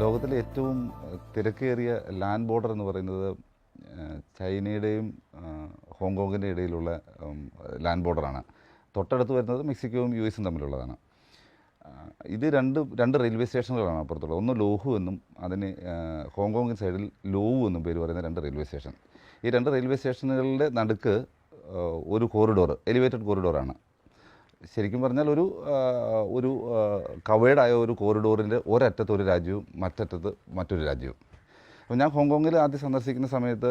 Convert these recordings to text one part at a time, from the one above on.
ലോകത്തിലെ ഏറ്റവും തിരക്കേറിയ ലാൻഡ് ബോർഡർ എന്ന് പറയുന്നത് ചൈനയുടെയും ഹോങ്കോങ്ങിന്റെ ഇടയിലുള്ള ലാൻഡ് ബോർഡറാണ്. തൊട്ടടുത്ത് വരുന്നത് മെക്സിക്കോയും യു എസും തമ്മിലുള്ളതാണ്. ഇത് രണ്ട് രണ്ട് റെയിൽവേ സ്റ്റേഷനുകളാണ് അപ്പുറത്തുള്ളത്. ഒന്ന് ലോഹു എന്നും അതിന് ഹോങ്കോങ്ങിൻ സൈഡിൽ ലോവു എന്നും പേര് പറയുന്ന രണ്ട് റെയിൽവേ സ്റ്റേഷൻ. ഈ രണ്ട് റെയിൽവേ സ്റ്റേഷനുകളുടെ നടുക്ക് ഒരു കോറിഡോർ എലിവേറ്റഡ് കോറിഡോറാണ് ശരിക്കും പറഞ്ഞാൽ ഒരു ഒരു കവേഡായ ഒരു കോറിഡോറിന്റെ ഒരറ്റത്ത് ഒരു രാജ്യവും മറ്ററ്റത്ത് മറ്റൊരു രാജ്യവും. അപ്പോൾ ഞാൻ ഹോങ്കോങ്ങിൽ ആദ്യം സന്ദർശിക്കുന്ന സമയത്ത്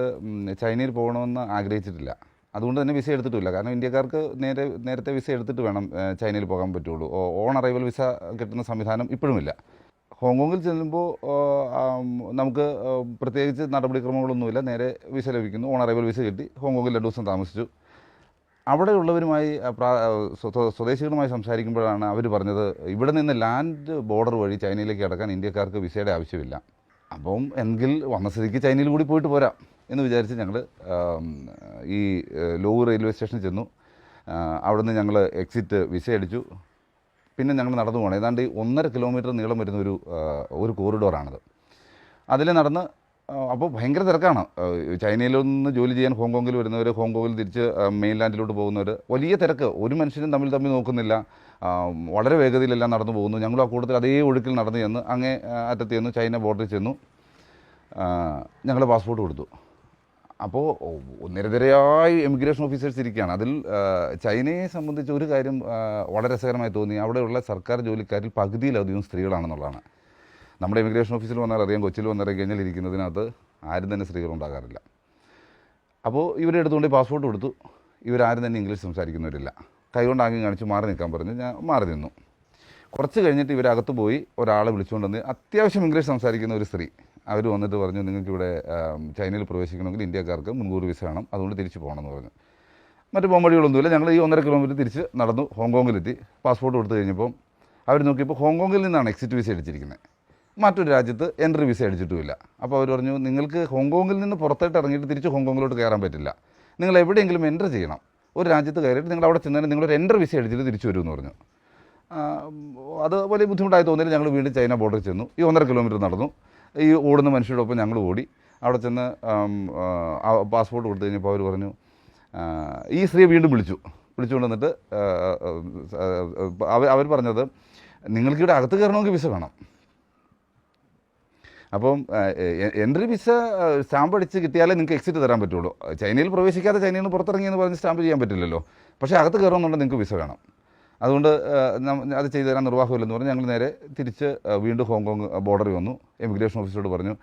ചൈനയിൽ പോകണമെന്ന് ആഗ്രഹിച്ചിട്ടില്ല. അതുകൊണ്ട് തന്നെ വിസ എടുത്തിട്ടില്ല. കാരണം ഇന്ത്യക്കാർക്ക് നേരെ നേരത്തെ വിസ എടുത്തിട്ട് വേണം ചൈനയിൽ പോകാൻ പറ്റുള്ളൂ. ഓൺ അറൈവൽ വിസ കിട്ടുന്ന സംവിധാനം ഇപ്പോഴുമില്ല. ഹോങ്കോങ്ങിൽ ചെല്ലുമ്പോൾ നമുക്ക് പ്രത്യേകിച്ച് നടപടിക്രമങ്ങളൊന്നുമില്ല. നേരെ വിസ ലഭിക്കുന്നു. ഓൺ അറൈവൽ വിസ കിട്ടി. ഹോങ്കോങ്ങിൽ രണ്ട് ദിവസം താമസിച്ചു. അവിടെയുള്ളവരുമായി സ്വദേശികളുമായി സംസാരിക്കുമ്പോഴാണ് അവർ പറഞ്ഞത് ഇവിടെ നിന്ന് ലാൻഡ് ബോർഡർ വഴി ചൈനയിലേക്ക് കടക്കാൻ ഇന്ത്യക്കാർക്ക് വിസയുടെ ആവശ്യമില്ല. അപ്പം എങ്കിൽ വന്ന സ്ഥിതിക്ക് ചൈനയിൽ കൂടി പോയിട്ട് പോരാം എന്ന് വിചാരിച്ച് ഞങ്ങൾ ഈ ലോ റെയിൽവേ സ്റ്റേഷനിൽ ചെന്നു. അവിടുന്ന് ഞങ്ങൾ എക്സിറ്റ് വിസ അടിച്ചു. പിന്നെ ഞങ്ങൾ നടന്നു പോകണം. ഏതാണ്ട് ഒന്നര കിലോമീറ്റർ നീളം വരുന്ന ഒരു ഒരു കോറിഡോറാണത് അതിൽ നടന്ന് അപ്പോൾ ഭയങ്കര തിരക്കാണ്. ചൈനയിലൊന്ന് ജോലി ചെയ്യാൻ ഹോങ്കോങ്ങിൽ വരുന്നവർ ഹോങ്കോങ്ങിൽ തിരിച്ച് മെയിൻലാൻഡിലോട്ട് പോകുന്നവർ വലിയ തിരക്ക്. ഒരു മനുഷ്യനും തമ്മിൽ തമ്മിൽ നോക്കുന്നില്ല. വളരെ വേഗതയിലെല്ലാം നടന്നു പോകുന്നു. ഞങ്ങൾ ആ കൂട്ടത്തിൽ അതേ ഒഴുക്കിൽ നടന്നു ചെന്ന് അങ്ങേ അറ്റത്ത് ചെന്നു ചൈന ബോർഡറിൽ ചെന്നു. ഞങ്ങൾ പാസ്പോർട്ട് കൊടുത്തു. അപ്പോൾ നിരതിരയായി എമിഗ്രേഷൻ ഓഫീസേഴ്സ് ഇരിക്കുകയാണ്. അതിൽ ചൈനയെ സംബന്ധിച്ച് ഒരു കാര്യം വളരെ രസകരമായി തോന്നി. അവിടെയുള്ള സർക്കാർ ജോലിക്കാരിൽ പകുതിയിലധികം സ്ത്രീകളാണെന്നുള്ളതാണ്. നമ്മുടെ ഇമിഗ്രേഷൻ ഓഫീസിൽ വന്നാൽ അറിയാം കൊച്ചിയിൽ വന്നിറങ്ങി കഴിഞ്ഞാൽ ഇരിക്കുന്നതിനകത്ത് ആരും തന്നെ സ്ത്രീകൾ ഉണ്ടാകാറില്ല. അപ്പോൾ ഇവരെ എടുത്തുകൊണ്ട് പാസ്പോർട്ട് കൊടുത്തു. ഇവരാരും തന്നെ ഇംഗ്ലീഷ് സംസാരിക്കുന്നവരില്ല. കൈകൊണ്ട് ആംഗ്യം കാണിച്ച് മാറി നിൽക്കാൻ പറഞ്ഞു ഞാൻ മാറി നിന്നു. കുറച്ച് കഴിഞ്ഞിട്ട് ഇവരകത്ത് പോയി ഒരാളെ വിളിച്ചുകൊണ്ട് വന്ന് അത്യാവശ്യം ഇംഗ്ലീഷ് സംസാരിക്കുന്ന ഒരു സ്ത്രീ. അവർ വന്നിട്ട് പറഞ്ഞു നിങ്ങൾക്ക് ഇവിടെ ചൈനയിൽ പ്രവേശിക്കണമെങ്കിൽ ഇന്ത്യക്കാർക്ക് മുൻകൂർ വിസ വേണം. അതുകൊണ്ട് തിരിച്ചു പോകണമെന്ന് പറഞ്ഞു. മറ്റു പോംവഴികളൊന്നുമില്ല ഞങ്ങൾ ഈ ഒന്നര കിലോമീറ്റർ തിരിച്ച് നടന്നു ഹോങ്കോങ്ങിലെത്തി. പാസ്പോർട്ട് കൊടുത്തു കഴിഞ്ഞപ്പം അവർ നോക്കിയപ്പോൾ ഹോങ്കോങ്ങിൽ നിന്നാണ് എക്സിറ്റ് വിസ അടിച്ചിരിക്കുന്നത് മറ്റൊരു രാജ്യത്ത് എൻട്രി വിസ അടിച്ചിട്ടുമില്ല. അപ്പോൾ അവർ പറഞ്ഞു നിങ്ങൾക്ക് ഹോങ്കോങ്ങിൽ നിന്ന് പുറത്തോട്ട് ഇറങ്ങിയിട്ട് തിരിച്ച് ഹോങ്കോങ്ങിലോട്ട് കയറാൻ പറ്റില്ല. നിങ്ങൾ എവിടെയെങ്കിലും എന്റർ ചെയ്യണം. ഒരു രാജ്യത്ത് കയറിയിട്ട് നിങ്ങൾ അവിടെ ചെന്നതിന് നിങ്ങളൊരു എന്റർ വിസ അടിച്ചിട്ട് തിരിച്ചു വരുമെന്ന് പറഞ്ഞു. അത് വലിയ ബുദ്ധിമുട്ടായി തോന്നിയില്ല. ഞങ്ങൾ വീണ്ടും ചൈന ബോർഡറിൽ ചെന്നു. ഈ ഒന്നര കിലോമീറ്റർ നടന്നു. ഈ ഓടുന്ന മനുഷ്യരോടൊപ്പം ഞങ്ങൾ ഓടി. അവിടെ ചെന്ന് പാസ്പോർട്ട് കൊടുത്തു കഴിഞ്ഞപ്പോൾ അവർ പറഞ്ഞു ഈ സ്ത്രീയെ വീണ്ടും വിളിച്ചു. വിളിച്ചുകൊണ്ട് വന്നിട്ട് അവർ പറഞ്ഞത് നിങ്ങൾക്കിവിടെ അകത്ത് കയറണമെങ്കിൽ വിസ വേണം. അപ്പം എൻട്രി വിസ സ്റ്റാമ്പ് അടിച്ച് കിട്ടിയാലേ നിങ്ങൾക്ക് എക്സിറ്റ് തരാൻ പറ്റുള്ളൂ. ചൈനയിൽ പ്രവേശിക്കാതെ ചൈനയിൽ നിന്ന് പുറത്തിറങ്ങി എന്ന് പറഞ്ഞ് സ്റ്റാമ്പ് ചെയ്യാൻ പറ്റില്ലല്ലോ. പക്ഷേ അകത്ത് കയറണമെന്നുണ്ടെങ്കിൽ നിങ്ങൾക്ക് വിസ വേണം. അതുകൊണ്ട് അത് ചെയ്തു തരാൻ നിർവാഹമില്ലെന്ന് പറഞ്ഞ് ഞങ്ങൾ നേരെ തിരിച്ച് വീണ്ടും ഹോങ്കോങ് ബോർഡറിൽ വന്നു. എമിഗ്രേഷൻ ഓഫീസറോട് പറഞ്ഞു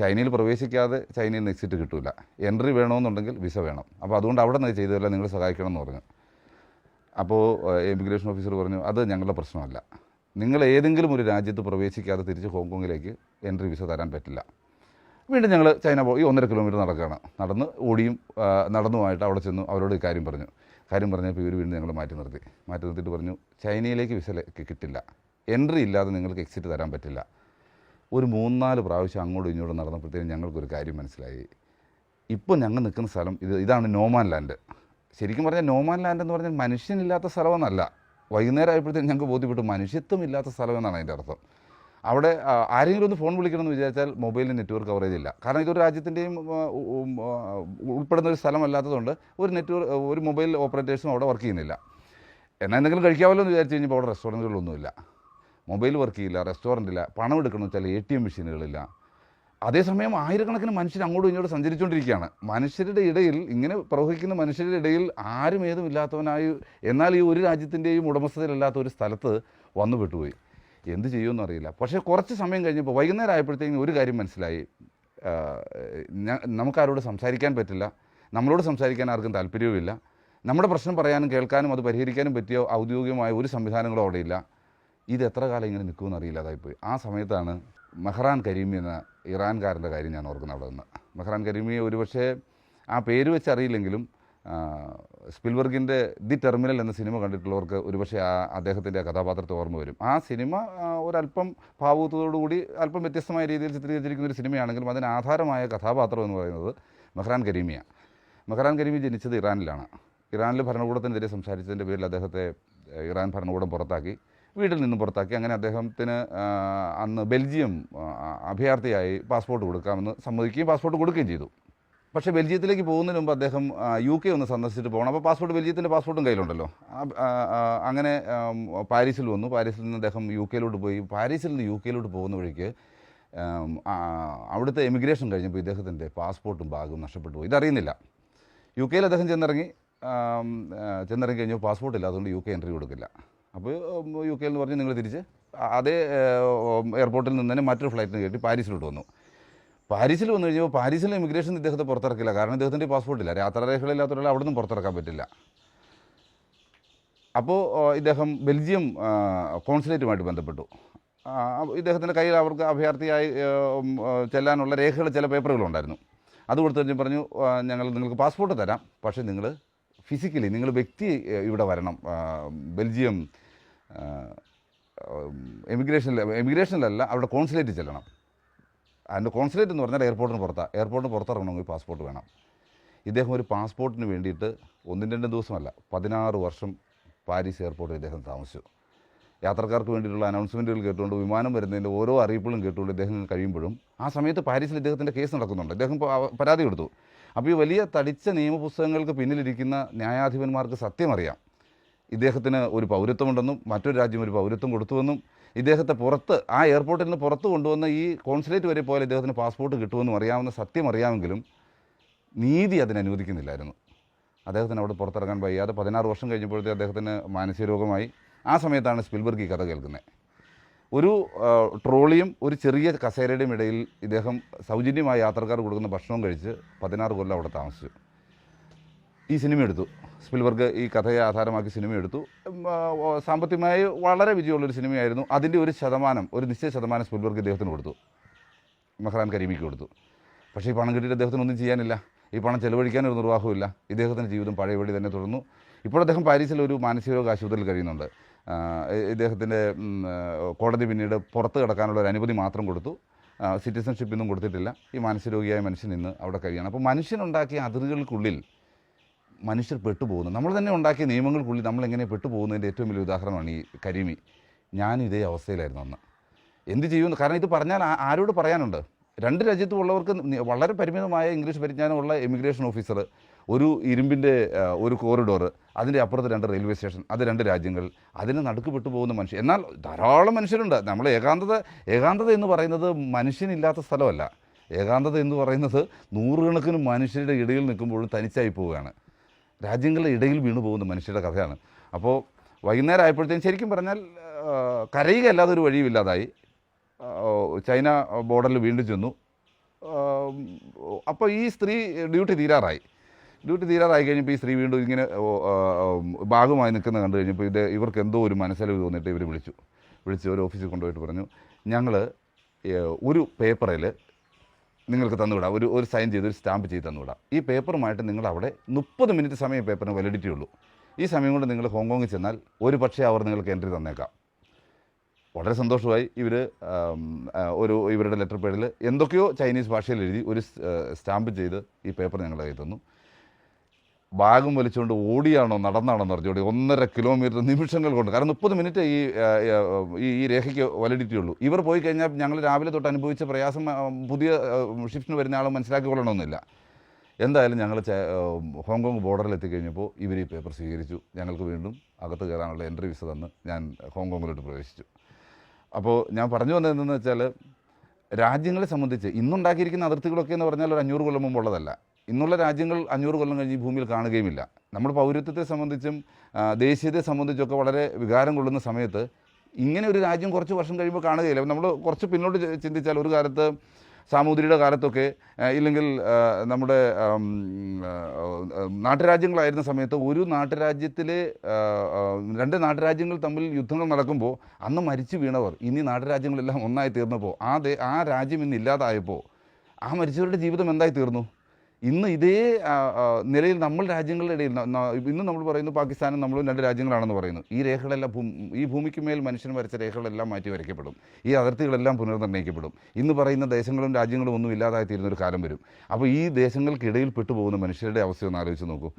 ചൈനയിൽ പ്രവേശിക്കാതെ ചൈനയിൽ നിന്ന് എക്സിറ്റ് കിട്ടില്ല എൻട്രി വേണമെന്നുണ്ടെങ്കിൽ വിസ വേണം. അപ്പോൾ അതുകൊണ്ട് അവിടെ നിന്ന് ചെയ്തു തരില്ല നിങ്ങൾ സഹായിക്കണം എന്ന് പറഞ്ഞു അപ്പോൾ എമിഗ്രേഷൻ ഓഫീസർ പറഞ്ഞു അത് ഞങ്ങളുടെ പ്രശ്നമല്ല. നിങ്ങൾ ഏതെങ്കിലും ഒരു രാജ്യത്ത് പ്രവേശിക്കാതെ തിരിച്ച് ഹോങ്കോങ്ങിലേക്ക് എൻട്രി വിസ തരാൻ പറ്റില്ല. വീണ്ടും ഞങ്ങൾ ചൈന പോയി ഒന്നര കിലോമീറ്റർ നടക്കുകയാണ് നടന്ന് ഓടിയും നടന്നുമായിട്ട് അവിടെ ചെന്നു അവരോട് കാര്യം പറഞ്ഞു. കാര്യം പറഞ്ഞപ്പോൾ ഇവർ വീണ്ടും ഞങ്ങൾ മാറ്റി നിർത്തി. മാറ്റി നിർത്തിയിട്ട് പറഞ്ഞു ചൈനയിലേക്ക് വിസ കിട്ടില്ല. എൻട്രി ഇല്ലാതെ നിങ്ങൾക്ക് എക്സിറ്റ് തരാൻ പറ്റില്ല. ഒരു മൂന്നാൽ പ്രാവശ്യം അങ്ങോട്ടും ഇങ്ങോട്ടും നടന്നപ്പോഴത്തേക്കും ഞങ്ങൾക്കൊരു കാര്യം മനസ്സിലായി. ഇപ്പോൾ ഞങ്ങൾ നിൽക്കുന്ന സ്ഥലം ഇത് ഇതാണ് നോമാൻ ലാൻഡ് ശരിക്കും പറഞ്ഞാൽ നോമാൻ ലാൻഡ് എന്ന് പറഞ്ഞാൽ മനുഷ്യനില്ലാത്ത സ്ഥലമെന്നല്ല. വൈകുന്നേരം ആയപ്പോഴത്തേക്കും ഞങ്ങൾക്ക് ബോധ്യപ്പെട്ടു മനുഷ്യത്വം ഇല്ലാത്ത സ്ഥലം എന്നാണ് അതിന്റെ അർത്ഥം. അവിടെ ആരെങ്കിലും ഒന്ന് ഫോൺ വിളിക്കണമെന്ന് വിചാരിച്ചാൽ മൊബൈലിന് നെറ്റ്വർക്ക് കവറേജ് ഇല്ല. കാരണം ഇതൊരു രാജ്യത്തിന്റെയും ഉൾപ്പെടുന്ന ഒരു സ്ഥലമല്ലാത്തതുകൊണ്ട് ഒരു നെറ്റ്വർക്ക് ഒരു മൊബൈൽ ഓപ്പറേറ്റേഴ്സും അവിടെ വർക്ക് ചെയ്യുന്നില്ല. എന്നാൽ എന്തെങ്കിലും കഴിക്കാമല്ലോ എന്ന് വിചാരിച്ച് കഴിഞ്ഞപ്പോൾ അവിടെ റെസ്റ്റോറന്റുകളൊന്നുമില്ല മൊബൈൽ വർക്ക് ചെയ്യില്ല റെസ്റ്റോറന്റില്ല പണം എടുക്കണമെന്ന് വെച്ചാൽ എ ടി എം മെഷീനുകളില്ല. അതേസമയം ആയിരക്കണക്കിന് മനുഷ്യർ അങ്ങോട്ടും ഇങ്ങോട്ടും സഞ്ചരിച്ചുകൊണ്ടിരിക്കുകയാണ്. മനുഷ്യരുടെ ഇടയിൽ ഇങ്ങനെ പ്രവഹിക്കുന്ന മനുഷ്യരുടെ ഇടയിൽ ആരും ഏതും ഇല്ലാത്തവനായി എന്നാൽ ഈ ഒരു രാജ്യത്തിന്റെയും ഉടമസ്ഥതയിലല്ലാത്ത ഒരു സ്ഥലത്ത് വന്നു പെട്ടുപോയി എന്ത് ചെയ്യുമെന്ന് അറിയില്ല. പക്ഷേ കുറച്ച് സമയം കഴിഞ്ഞപ്പോൾ വൈകുന്നേരം ആയപ്പോഴത്തേക്കും ഒരു കാര്യം മനസ്സിലായി. നമുക്കാരോട് സംസാരിക്കാൻ പറ്റില്ല. നമ്മളോട് സംസാരിക്കാൻ ആർക്കും താല്പര്യവുമില്ല. നമ്മുടെ പ്രശ്നം പറയാനും കേൾക്കാനും അത് പരിഹരിക്കാനും പറ്റിയ ഔദ്യോഗികമായ ഒരു സംവിധാനങ്ങളും അവിടെയില്ല. ഇത് എത്ര കാലം ഇങ്ങനെ നിൽക്കുമെന്ന് അറിയില്ല. അതായിപ്പോയി. ആ സമയത്താണ് മെഹ്റാൻ കരീമി എന്ന ഇറാൻകാരന്റെ കാര്യം ഞാൻ ഓർക്കുന്നത് അവിടെ നിന്ന്. മെഹ്റാൻ കരീമി ഒരുപക്ഷെ ആ പേര് വെച്ച് അറിയില്ലെങ്കിലും ദി ടെർമിനൽ എന്ന സിനിമ കണ്ടിട്ടുള്ളവർക്ക് ഒരുപക്ഷെ ആ അദ്ദേഹത്തിന്റെ കഥാപാത്രത്തെ ഓർമ്മ വരും. ആ സിനിമ ഒരല്പം ഭാവുകത്തോടുകൂടി അല്പം വ്യത്യസ്തമായ രീതിയിൽ ചിത്രീകരിച്ചിരിക്കുന്ന ഒരു സിനിമയാണെങ്കിലും അതിന് ആധാരമായ കഥാപാത്രം എന്ന് പറയുന്നത് മെഹ്റാൻ കരീമിയാണ്. മെഹ്റാൻ കരീമി ജനിച്ചത് ഇറാനിലാണ്. ഇറാനിൽ ഭരണകൂടത്തിനെതിരെ സംസാരിച്ചതിന്റെ പേരിൽ അദ്ദേഹത്തെ ഇറാൻ ഭരണകൂടം പുറത്താക്കി. വീട്ടിൽ നിന്ന് പുറത്താക്കി. അങ്ങനെ അദ്ദേഹത്തിന് അന്ന് ബെൽജിയം അഭയാർത്ഥിയായി പാസ്പോർട്ട് കൊടുക്കാമെന്ന് സമ്മതിക്കുകയും പാസ്പോർട്ട് കൊടുക്കുകയും ചെയ്തു. പക്ഷേ ബെൽജിയത്തിലേക്ക് പോകുന്നതിന് മുമ്പ് അദ്ദേഹം യു കെ ഒന്ന് സന്ദർശിച്ചിട്ട് പോകണം. അപ്പോൾ പാസ്പോർട്ട് ബെൽജിയത്തിന്റെ പാസ്പോർട്ടും കയ്യിലുണ്ടല്ലോ. അങ്ങനെ പാരീസിൽ വന്നു. പാരീസിൽ നിന്ന് അദ്ദേഹം യു കെയിലോട്ട് പോയി. പാരീസിൽ നിന്ന് യു കെയിലോട്ട് പോകുന്ന വഴിക്ക് അവിടുത്തെ എമിഗ്രേഷൻ കഴിഞ്ഞപ്പോൾ ഇദ്ദേഹത്തിന്റെ പാസ്പോർട്ടും ബാഗും നഷ്ടപ്പെട്ടു പോയി. ഇതറിയുന്നില്ല. യു കെയിൽ അദ്ദേഹം ചെന്നിറങ്ങി ചെന്നിറങ്ങി കഴിഞ്ഞപ്പോൾ പാസ്പോർട്ട് ഇല്ല അതുകൊണ്ട് യു കെ എൻട്രി കൊടുക്കില്ല. അപ്പോൾ യു കെയിൽ എന്ന് പറഞ്ഞ് നിങ്ങൾ തിരിച്ച് അതേ എയർപോർട്ടിൽ നിന്ന് തന്നെ മറ്റൊരു ഫ്ലൈറ്റിന് കയറ്റി പാരീസിലോട്ട് വന്നു. പാരീസിൽ വന്നു കഴിഞ്ഞപ്പോൾ പാരീസിലെ ഇമിഗ്രേഷൻ ഇദ്ദേഹത്തെ പുറത്തിറക്കില്ല. കാരണം ഇദ്ദേഹത്തിന്റെ പാസ്പോർട്ട് ഇല്ല. യാത്രാരേഖകളില്ലാത്ത ഒരാൾ അവിടെ നിന്നും പുറത്തിറക്കാൻ പറ്റില്ല. അപ്പോൾ ഇദ്ദേഹം ബെൽജിയം കോൺസുലേറ്റുമായിട്ട് ബന്ധപ്പെട്ടു. ഇദ്ദേഹത്തിന്റെ കയ്യിൽ അവർക്ക് അഭയാർത്ഥിയായി ചെല്ലാനുള്ള രേഖകൾ ചില പേപ്പറുകളുണ്ടായിരുന്നു അത് കൊടുത്തു കഴിഞ്ഞ് പറഞ്ഞു ഞങ്ങൾ നിങ്ങൾക്ക് പാസ്പോർട്ട് തരാം. പക്ഷേ നിങ്ങൾ ഫിസിക്കലി നിങ്ങൾ വ്യക്തി ഇവിടെ വരണം. ബെൽജിയം എമിഗ്രേഷനിൽ എമിഗ്രേഷനിലല്ല അവിടെ കോൺസുലേറ്റ് ചെല്ലണം. അതിന്റെ കോൺസുലേറ്റ് എന്ന് പറഞ്ഞാൽ എയർപോർട്ടിന് പുറത്താണ് എയർപോർട്ടിന് പുറത്തിറങ്ങണമെങ്കിൽ പാസ്പോർട്ട് വേണം. ഇദ്ദേഹം ഒരു പാസ്പോർട്ടിന് വേണ്ടിയിട്ട് ഒന്നും രണ്ടും ദിവസമല്ല പതിനാറ് വർഷം പാരീസ് എയർപോർട്ടിൽ ഇദ്ദേഹം താമസിച്ചു. യാത്രക്കാർക്ക് വേണ്ടിയിട്ടുള്ള അനൗൺസ്മെന്റുകൾ കേട്ടുകൊണ്ട് വിമാനം വരുന്നതിന്റെ ഓരോ അറിയിപ്പുകളും കേട്ടുകൊണ്ട് ഇദ്ദേഹം കഴിയുമ്പോഴും ആ സമയത്ത് പാരീസിൽ ഇദ്ദേഹത്തിന്റെ കേസ് നടക്കുന്നുണ്ട്. ഇദ്ദേഹം പരാതി കൊടുത്തു. അപ്പോൾ ഈ വലിയ തടിച്ച നിയമപുസ്തകങ്ങൾക്ക് പിന്നിലിരിക്കുന്ന ന്യായാധിപന്മാർക്ക് സത്യം അറിയാം. ഇദ്ദേഹത്തിന് ഒരു പൗരത്വമുണ്ടെന്നും മറ്റൊരു രാജ്യം ഒരു പൗരത്വം കൊടുത്തുവെന്നും ഇദ്ദേഹത്തെ പുറത്ത് ആ എയർപോർട്ടിൽ നിന്ന് പുറത്ത് കൊണ്ടുവന്ന ഈ കോൺസുലേറ്റ് വരെ പോയാൽ ഇദ്ദേഹത്തിന് പാസ്പോർട്ട് കിട്ടുമെന്നും അറിയാവുന്ന സത്യം അറിയാമെങ്കിലും നീതി അതിന് അനുവദിക്കുന്നില്ലായിരുന്നു. അദ്ദേഹത്തിന് അവിടെ പുറത്തിറങ്ങാൻ വയ്യാതെ പതിനാറ് വർഷം കഴിഞ്ഞപ്പോഴത്തെ അദ്ദേഹത്തിന് മാനസിക രോഗമായി. ആ സമയത്താണ് സ്പിൽബർഗ് ഈ കഥ കേൾക്കുന്നത്. ഒരു ട്രോളിയും ഒരു ചെറിയ കസേരയുടെയും ഇടയിൽ ഇദ്ദേഹം സൗജന്യമായി യാത്രക്കാർ കൊടുക്കുന്ന ഭക്ഷണം കഴിച്ച് പതിനാറ് കൊല്ലം അവിടെ താമസിച്ചു. ഈ സിനിമ എടുത്തു. സ്പിൽബർഗ് ഈ കഥയെ ആധാരമാക്കി സിനിമ എടുത്തു. സാമ്പത്തികമായി വളരെ വിജയമുള്ളൊരു സിനിമയായിരുന്നു. അതിന്റെ ഒരു ശതമാനം ഒരു നിശ്ചയ ശതമാനം സ്പിൽബർഗ് ഇദ്ദേഹത്തിന് കൊടുത്തു. മെഹ്റാൻ കരീമിക്ക് കൊടുത്തു. പക്ഷേ ഈ പണം കിട്ടിയിട്ട് അദ്ദേഹത്തിന് ഒന്നും ചെയ്യാനില്ല. ഈ പണം ചെലവഴിക്കാൻ ഒരു നിർവാഹമില്ല ഇദ്ദേഹത്തിന്റെ ജീവിതം പഴയപടി തന്നെ തുടർന്നു. ഇപ്പോൾ അദ്ദേഹം പാരീസിൽ ഒരു മാനസികരോഗ ആശുപത്രിയിൽ കഴിയുന്നുണ്ട്. ഇദ്ദേഹത്തിന്റെ കോടതി പിന്നീട് പുറത്ത് കിടക്കാനുള്ള ഒരു അനുമതി മാത്രം കൊടുത്തു. സിറ്റിസൺഷിപ്പ് ഒന്നും കൊടുത്തിട്ടില്ല. ഈ മാനസികരോഗിയായ മനുഷ്യൻ ഇന്ന് അവിടെ കഴിയുകയാണ് അപ്പോൾ മനുഷ്യനുണ്ടാക്കിയ അതിരുകൾക്കുള്ളിൽ മനുഷ്യർ പെട്ടുപോകുന്നത് നമ്മൾ തന്നെ ഉണ്ടാക്കിയ നിയമങ്ങൾക്കുള്ളിൽ നമ്മൾ എങ്ങനെ പെട്ടുപോകുന്നതിന്റെ ഏറ്റവും വലിയ ഉദാഹരണമാണ് ഈ കരിമി. ഞാൻ ഇതേ അവസ്ഥയിലായിരുന്നു അന്ന്. എന്ത് ചെയ്യുമെന്ന് കാരണം ഇത് പറഞ്ഞാൽ ആരോട് പറയാനുണ്ട്? രണ്ട് രാജ്യത്തും ഉള്ളവർക്ക് വളരെ പരിമിതമായ ഇംഗ്ലീഷ് പരിജ്ഞാനമുള്ള ഇമിഗ്രേഷൻ ഓഫീസർ ഒരു ഇരുമ്പിന്റെ ഒരു കോറിഡോർ അതിന്റെ അപ്പുറത്ത് രണ്ട് റെയിൽവേ സ്റ്റേഷൻ അത് രണ്ട് രാജ്യങ്ങൾ അതിന് നടുക്ക് പോകുന്ന മനുഷ്യർ എന്നാൽ ധാരാളം മനുഷ്യരുണ്ട്. നമ്മൾ ഏകാന്തത ഏകാന്തത എന്ന് പറയുന്നത് മനുഷ്യനില്ലാത്ത സ്ഥലമല്ല. ഏകാന്തത എന്ന് പറയുന്നത് നൂറുകണക്കിന് മനുഷ്യരുടെ ഇടയിൽ നിൽക്കുമ്പോഴും തനിച്ചായി പോവുകയാണ്. രാജ്യങ്ങളുടെ ഇടയിൽ വീണു പോകുന്ന മനുഷ്യരുടെ കഥയാണ്. അപ്പോൾ വൈകുന്നേരം ആയപ്പോഴത്തേക്കും ശരിക്കും പറഞ്ഞാൽ കരയുക അല്ലാതെ ഒരു വഴിയുമില്ലാതായി ചൈന ബോർഡറിൽ വീണ്ടും ചെന്നു. അപ്പോൾ ഈ സ്ത്രീ ഡ്യൂട്ടി തീരാറായി. ഡ്യൂട്ടി തീരാറായി കഴിഞ്ഞപ്പോൾ ഈ സ്ത്രീ വീണ്ടും ഇങ്ങനെ ഭാഗമായി നിൽക്കുന്ന കണ്ടു കഴിഞ്ഞപ്പോൾ ഇത് ഇവർക്ക് എന്തോ ഒരു മനസ്സിലവ് തോന്നിയിട്ട് ഇവർ വിളിച്ചു. വിളിച്ച് ഒരു ഓഫീസിൽ കൊണ്ടുപോയിട്ട് പറഞ്ഞു ഞങ്ങൾ ഒരു പേപ്പറിൽ നിങ്ങൾക്ക് തന്നുവിടാം. ഒരു ഒരു സൈൻ ചെയ്ത് ഒരു സ്റ്റാമ്പ് ചെയ്ത് തന്നുവിടാം. ഈ പേപ്പറുമായിട്ട് നിങ്ങൾ അവിടെ മുപ്പത് മിനിറ്റ് സമയം പേപ്പറിന് വാലിഡിറ്റി ഉള്ളൂ. ഈ സമയം കൊണ്ട് നിങ്ങൾ ഹോങ്കോങ്ങിൽ ചെന്നാൽ ഒരു പക്ഷേ അവർ നിങ്ങൾക്ക് എൻട്രി തന്നേക്കാം. വളരെ സന്തോഷമായി ഇവർ ഒരു ഇവരുടെ ലെറ്റർ പേഡിൽ എന്തൊക്കെയോ ചൈനീസ് ഭാഷയിൽ എഴുതി ഒരു സ്റ്റാമ്പ് ചെയ്ത് ഈ പേപ്പർ ഞങ്ങളുടെ കയ്യിൽ തന്നു. ബാഗും വലിച്ചുകൊണ്ട് ഓടിയാണോ നടന്നാണോ അറിഞ്ഞോടി ഒന്നര കിലോമീറ്റർ നിമിഷങ്ങൾ കൊണ്ട്. കാരണം മുപ്പത് മിനിറ്റ് ഈ ഈ രേഖയ്ക്ക് ഉള്ളൂ ഇവർ പോയി കഴിഞ്ഞാൽ ഞങ്ങൾ രാവിലെ തൊട്ട് അനുഭവിച്ച പ്രയാസം പുതിയ ഷിഫ്റ്റിന് വരുന്ന ആൾ മനസ്സിലാക്കിക്കൊള്ളണമെന്നില്ല. എന്തായാലും ഞങ്ങൾ ഹോങ്കോങ് ബോർഡറിൽ എത്തിക്കഴിഞ്ഞപ്പോൾ ഇവർ ഈ പേപ്പർ സ്വീകരിച്ചു. ഞങ്ങൾക്ക് വീണ്ടും അകത്ത് കയറാനുള്ള എൻട്രി വിസ തന്ന് ഞാൻ ഹോങ്കോങ്ങിലോട്ട് പ്രവേശിച്ചു. അപ്പോൾ ഞാൻ പറഞ്ഞു വന്നത് എന്തെന്ന് വെച്ചാൽ രാജ്യങ്ങളെ സംബന്ധിച്ച് ഇന്നുണ്ടാക്കിയിരിക്കുന്ന അതിർത്തികളൊക്കെ എന്ന് പറഞ്ഞാൽ ഒരു അഞ്ഞൂറ് കൊല്ലം മുമ്പുള്ളതല്ല. ഇന്നുള്ള രാജ്യങ്ങൾ അഞ്ഞൂറ് കൊല്ലം കഴിഞ്ഞ് ഈ ഭൂമിയിൽ കാണുകയുമില്ല. നമ്മൾ പൗരത്വത്തെ സംബന്ധിച്ചും ദേശീയതയെ സംബന്ധിച്ചൊക്കെ വളരെ വികാരം കൊള്ളുന്ന സമയത്ത് ഇങ്ങനെ ഒരു രാജ്യം കുറച്ച് വർഷം കഴിയുമ്പോൾ കാണുകയില്ല. നമ്മൾ കുറച്ച് പിന്നോട്ട് ചിന്തിച്ചാൽ ഒരു കാലത്ത് സാമൂതിരിയുടെ കാലത്തൊക്കെ ഇല്ലെങ്കിൽ നമ്മുടെ നാട്ടുരാജ്യങ്ങളായിരുന്ന സമയത്ത് ഒരു നാട്ടുരാജ്യത്തിലെ രണ്ട് നാട്ടുരാജ്യങ്ങൾ തമ്മിൽ യുദ്ധങ്ങൾ നടക്കുമ്പോൾ അന്ന് മരിച്ചു വീണവർ ഇനി നാട്ടുരാജ്യങ്ങളെല്ലാം ഒന്നായി തീർന്നപ്പോൾ ആ ആ രാജ്യം ഇന്ന് ഇല്ലാതായപ്പോൾ ആ മരിച്ചവരുടെ ജീവിതം എന്തായി തീർന്നു? ഇന്ന് ഇതേ നിലയിൽ നമ്മൾ രാജ്യങ്ങളുടെ ഇടയിൽ ഇന്ന് നമ്മൾ പറയുന്നു പാകിസ്ഥാനും നമ്മളും രണ്ട് രാജ്യങ്ങളാണെന്ന് പറയുന്നു. ഈ രേഖകളെല്ലാം ഈ ഭൂമിക്ക് മേൽ മനുഷ്യൻ വരച്ച രേഖകളെല്ലാം മാറ്റി വരയ്ക്കപ്പെടും. ഈ അതിർത്തികളെല്ലാം പുനർനിർണയിക്കപ്പെടും. ഇന്ന് പറയുന്ന ദേശങ്ങളും രാജ്യങ്ങളും ഒന്നും ഇല്ലാതായി ഒരു കാലം വരും. അപ്പോൾ ഈ ദേശങ്ങൾക്കിടയിൽ പെട്ടുപോകുന്ന മനുഷ്യരുടെ അവസ്ഥ ഒന്ന് ആലോചിച്ച് നോക്കൂ.